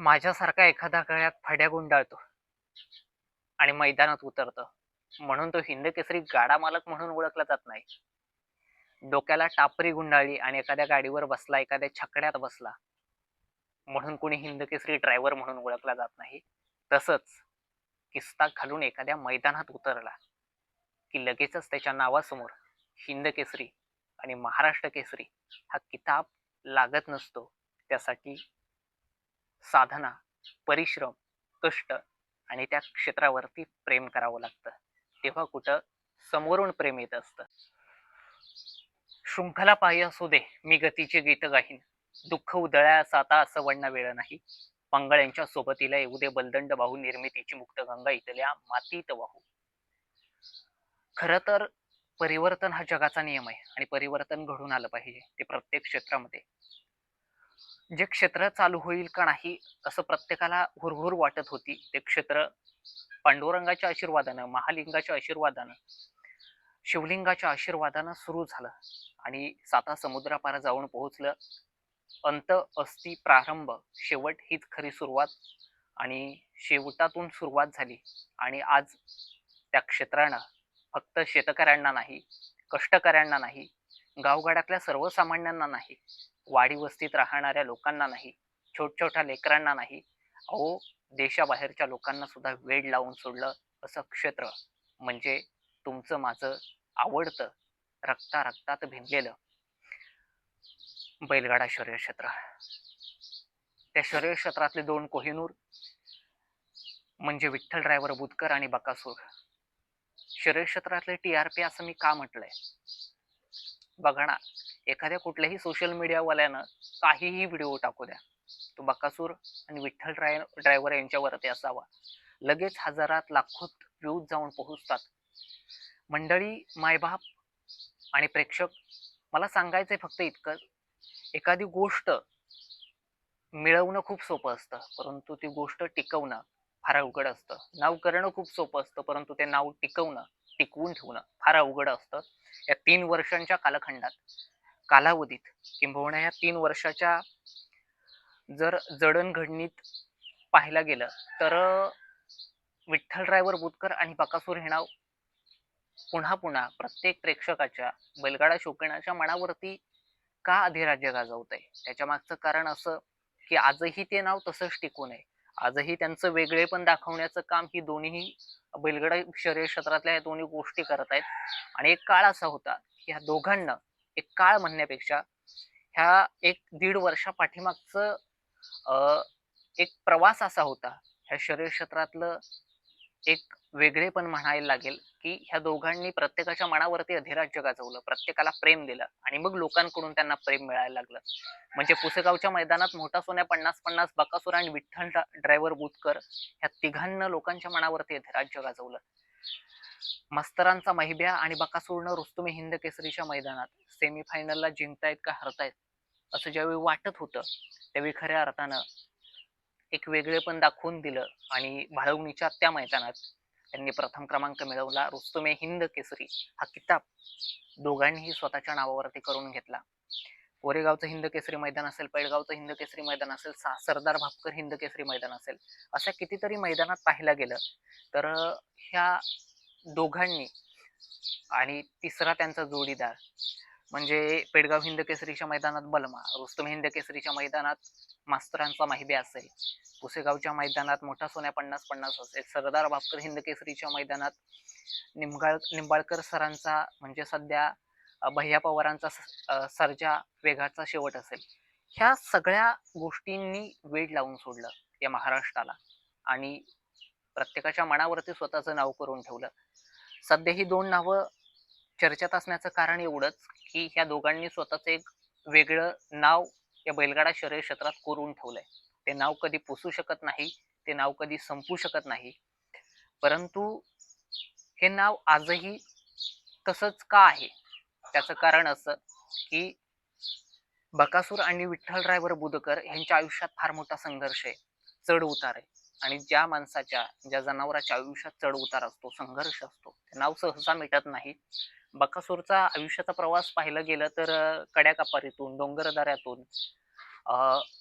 माझ्यासारखा एखादा गळ्यात फड्या गुंडाळतो आणि मैदानात उतरतो. म्हणून तो हिंद केसरी गाडा मालक म्हणून ओळखला जात नाही. डोक्याला टापरी गुंडाळली आणि एखाद्या गाडीवर बसला एखाद्या छकड्यात बसला. म्हणून कोणी हिंद केसरी ड्रायव्हर म्हणून ओळखला जात नाही. तसंच किस्ता घालून एखाद्या मैदानात उतरला की लगेचच त्याच्या नावासमोर हिंद केसरी आणि महाराष्ट्र केसरी हा किताब लागत नसतो. त्यासाठी साधना परिश्रम कष्ट आणि त्या क्षेत्रावरती प्रेम करावं लागतं. तेव्हा कुठं समोरून प्रेम येत असतं. शृंखला पायी असू दे मी गतीचे गीत गाहीन दुःख उदळ्यास आता असं वडणं वेळ नाही. पंगळ्यांच्या सोबतीला येऊ दे बलदंड वाहू निर्मितीची मुक्त गंगा इथल्या मातीत वाहू. खर तर परिवर्तन हा जगाचा नियम आहे आणि परिवर्तन घडून आलं पाहिजे ते प्रत्येक क्षेत्रामध्ये. जे क्षेत्र चालू होईल का नाही असं प्रत्येकाला हुरहुर वाटत होती. ते क्षेत्र पांडुरंगाच्या आशीर्वादानं महालिंगाच्या आशीर्वादानं शिवलिंगाच्या आशीर्वादानं सुरू झालं आणि साता समुद्रापार जाऊन पोहोचलं. अंत अस्ति प्रारंभ शेवट हीच खरी सुरुवात आणि शेवटातून सुरुवात झाली आणि आज त्या क्षेत्रानं फक्त शेतकऱ्यांना नाही कष्टकऱ्यांना नाही गावगाड्यातल्या सर्वसामान्यांना नाही वाडी वस्तीत राहणाऱ्या लोकांना नाही छोट छोट्या लेकरांना नाही अहो देशाबाहेरच्या लोकांना सुद्धा वेळ लावून सोडलं असं क्षेत्र म्हणजे तुमचं माझं आवडतं रक्ता रक्तात भिनलेलं बैलगाडा शौर्यक्षेत्र त्या शौर्यक्षेत्रातले दोन कोहिनूर म्हणजे विठ्ठल ड्रायव्हर बुधकर आणि बकासूर. शौर्यक्षेत्रातले टी आर पी असं मी का म्हटलंय? बघा ना एखाद्या कुठल्याही सोशल मीडियावाल्यानं काहीही व्हिडिओ टाकू द्या. तो बकासूर आणि विठ्ठल ड्राय ड्रायव्हर यांच्यावरती असावा. लगेच हजारात लाखोत व्ह्यूज जाऊन पोहोचतात. मंडळी मायबाप आणि प्रेक्षक मला सांगायचंय फक्त इतकं. एखादी गोष्ट मिळवणं खूप सोपं असतं परंतु ती गोष्ट टिकवणं फार अवघड असतं. नाव करणं खूप सोपं असतं परंतु ते नाव टिकवणं टिकवून ठेवणं फार अवघड असतं. या तीन वर्षांच्या कालखंडात कालावधीत किंबहुना या तीन वर्षाच्या जर जडणघडणीत पाहायला गेलं तर विठ्ठल ड्रायव्हर बुतकर आणि बकासूर हे नाव पुन्हा पुन्हा प्रत्येक प्रेक्षकाच्या बैलगाडा शौकीनाच्या मनावरती का अधिराज्य गाजवत आहे त्याच्या मागचं कारण असं की आजही ते नाव तसंच टिकून आहे आजही त्यांचं वेगळेपण दाखवण्याचं काम ही दोन्ही बैलगाडा शरीर क्षेत्रातल्या या दोन्ही गोष्टी करत आहेत. आणि एक काळ असा होता की ह्या दोघांना एक काळ म्हणण्यापेक्षा ह्या एक दीड वर्षा पाठीमागचं अं, एक प्रवास असा होता. ह्या शरीर क्षेत्रातलं एक वेगळेपण म्हणायला लागेल की ह्या दोघांनी प्रत्येकाच्या मनावरती अधिराज्य गाजवलं प्रत्येकाला प्रेम दिलं आणि मग लोकांकडून त्यांना प्रेम मिळायला लागलं. म्हणजे पुसेगावच्या मैदानात मोठा सोन्या पन्नास पन्नास बकासूर आणि विठ्ठल ड्रायव्हर बुतकर ह्या तिघांना लोकांच्या मनावरती अधिराज्य गाजवलं. मस्तरांचा महिब्या आणि बकासूरनं रुस्तुमी हिंद केसरीच्या मैदानात सेमीफायनलला जिंकतायत का हरतायत असं ज्यावेळी वाटत होतं त्यावेळी खऱ्या अर्थानं एक वेगळेपण दाखवून दिलं आणि भाळवणीच्या त्या मैदानात त्यांनी प्रथम क्रमांक मिळवला. रुस्तुमे हिंद केसरी हा किताब दोघांनीही स्वतःच्या नावावरती करून घेतला. कोरेगावचं हिंद केसरी मैदान असेल पेडगावचं हिंद केसरी मैदान असेल सा सरदार भापकर हिंद केसरी मैदान असेल अशा कितीतरी मैदानात पाहायला गेलं. तर ह्या दोघांनी. आणि तिसरा त्यांचा जोडीदार. म्हणजे पेडगाव हिंद केसरीच्या मैदानात बलमा रुस्तम हिंद केसरीच्या मैदानात मास्तरांचा माहिबे असेल. पुसेगावच्या मैदानात मोठा सोन्या पन्नास पन्नास असेल. सरदार भास्कर हिंद केसरीच्या मैदानात निंबाळ निंबाळकर सरांचा म्हणजे सध्या भैया पवारांचा स- सर्जा वेगाचा शेवट असेल. ह्या सगळ्या गोष्टींनी वेळ लावून सोडलं या महाराष्ट्राला. आणि प्रत्येकाच्या मनावरती स्वतःचं नाव करून ठेवलं. सध्या ही दोन नावं चर्चेत असण्याचं कारण एवढंच की ह्या दोघांनी स्वतःचं एक वेगळं नाव या बैलगाडा शरीर क्षेत्रात कोरून ठेवलंय. ते नाव कधी पुसू शकत नाही ते नाव कधी संपू शकत नाही. परंतु हे नाव आजही तसंच का आहे? त्याचं कारण असं की बकासूर आणि विठ्ठल रायवर बुधकर यांच्या आयुष्यात फार मोठा संघर्ष आहे. चढ उतार आहे. आणि ज्या माणसाच्या ज्या जनावराच्या आयुष्यात चढ उतार असतो संघर्ष असतो ते नाव सहसा मिटत नाही. बकासूरचा आयुष्याचा प्रवास पाहिलं गेलं तर कड्याकापारीतून डोंगरदऱ्यातून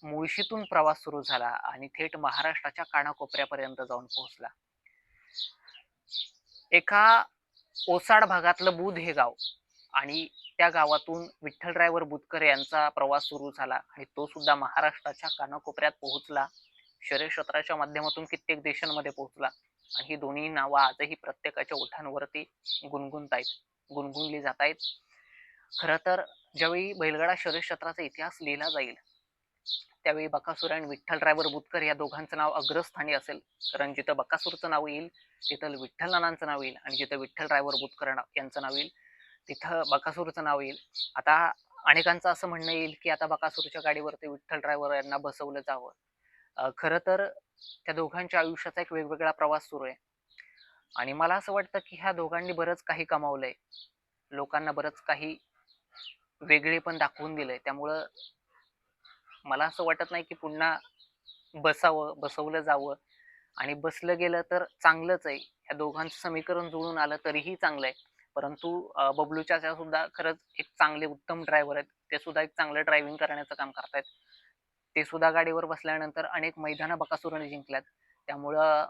मुळशीतून प्रवास सुरू झाला आणि थेट महाराष्ट्राच्या कानाकोपऱ्यापर्यंत जाऊन पोहोचला. एका ओसाड भागातलं बुध हे गाव आणि त्या गावातून विठ्ठल ड्रायव्हर बुधकर यांचा प्रवास सुरू झाला आणि तो सुद्धा महाराष्ट्राच्या कानाकोपऱ्यात पोहोचला. शरीर क्षेत्राच्या माध्यमातून कित्येक देशांमध्ये पोहोचला. आणि ही दोन्ही नावं आजही प्रत्येकाच्या ओठांवरती गुणगुणतायत गुणगुणली जात आहेत खरं तर ज्यावेळी बैलगाडा शरीर क्षेत्राचा इतिहास लिहिला जाईल त्यावेळी बकासूर आणि विठ्ठल ड्रायव्हर बुतकर या दोघांचं नाव अग्रस्थानी असेल. कारण जिथं बकासूरचं नाव येईल तिथं विठ्ठल नानांचं नाव येईल आणि जिथं विठ्ठल ड्रायव्हर बुतकर यांचं नाव येईल तिथं बकासूरचं नाव येईल. आता अनेकांचं असं म्हणणं येईल की आता बकासूरच्या गाडीवरती विठ्ठल ड्रायव्हर यांना बसवलं जावं. खरं तर त्या दोघांच्या आयुष्याचा एक वेगवेगळा प्रवास सुरू आहे. आणि मला असं वाटतं की ह्या दोघांनी बरंच काही कमावलंय. लोकांना बरंच काही वेगळे पण दाखवून दिलंय. त्यामुळं मला असं वाटत नाही की पुन्हा बसावं बसवलं जावं. आणि बसलं गेलं तर चांगलंच आहे. ह्या दोघांचं समीकरण जुळून आलं तरीही चांगलं आहे. परंतु बबलूच्या सुद्धा खरंच एक चांगले उत्तम ड्रायव्हर आहेत. ते सुद्धा एक चांगलं ड्रायव्हिंग करण्याचं काम करतायत. ते सुद्धा गाडीवर बसल्यानंतर अनेक मैदानं बकासुराने जिंकल्यात. त्यामुळं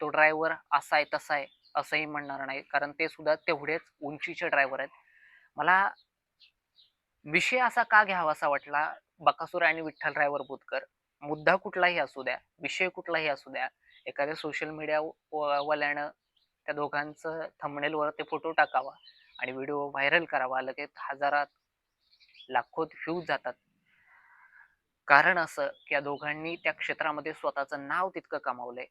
तो ड्रायव्हर असा आहे तसा आहे असंही म्हणणार नाही. कारण ते सुद्धा तेवढेच उंचीचे ड्रायव्हर आहेत. मला विषय असा का घ्यावासा वाटला बकासूर आणि विठ्ठल ड्रायव्हर बुतकर मुद्दा कुठलाही असू द्या विषय कुठलाही असू द्या एखाद्या सोशल मीडिया वाल्यानं त्या दोघांचं थंबनेलवर ते फोटो टाकावा आणि व्हिडिओ व्हायरल करावा. लगेच हजारात लाखोत व्ह्यूज जातात. कारण असं की या दोघांनी त्या क्षेत्रामध्ये स्वतःचं नाव तितकं कमावलंय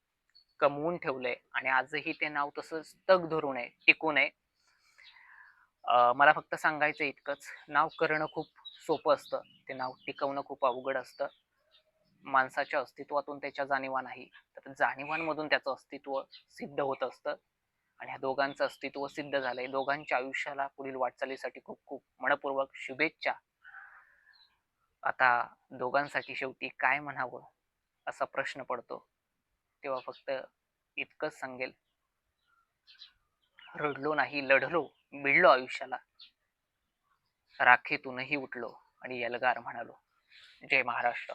कमवून ठेवलंय आणि आजही ते नाव तसंच तग धरून आहे टिकून आहे मला फक्त सांगायचं इतकंच. नाव करणं खूप सोपं असतं. ते नाव टिकवणं खूप अवघड असतं. माणसाच्या अस्तित्वातून त्याच्या जाणीवा नाही. तर जाणीवांमधून त्याचं अस्तित्व सिद्ध होत असतं आणि ह्या दोघांचं अस्तित्व सिद्ध झालंय. दोघांच्या आयुष्याला पुढील वाटचालीसाठी खूप खूप मनपूर्वक शुभेच्छा. आता दोघांसाठी शेवटी काय म्हणावं असा प्रश्न पडतो. तेव्हा फक्त इतकंच सांगेल. रडलो नाही लढलो भिडलो आयुष्याला. राखेतूनही उठलो आणि यलगार म्हणालो जय महाराष्ट्र.